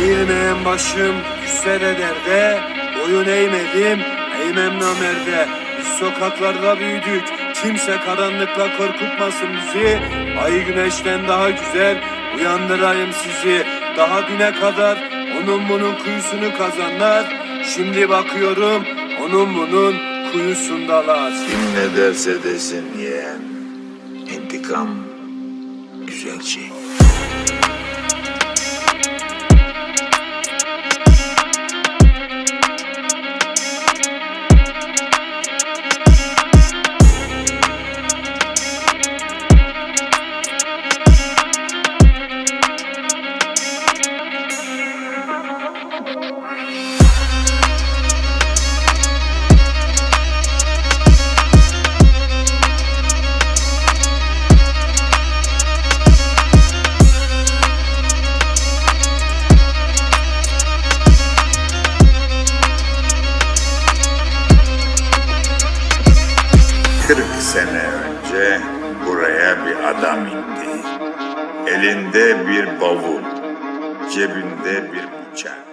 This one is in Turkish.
Eğilmeyen başım düşse de derde, boyun eğmedim, eğmem namerde. Biz sokaklarda büyüdük, kimse karanlıkla korkutmasın bizi. Ay güneşten daha güzel, uyandırayım sizi. Daha düne kadar onun bunun kuyusunu kazanlar. Şimdi bakıyorum, onun bunun kuyusundalar. Kim ne derse desin yeğen. İntikam güzel şey. Sene önce buraya bir adam indi. Elinde bir bavul, cebinde bir bıçak.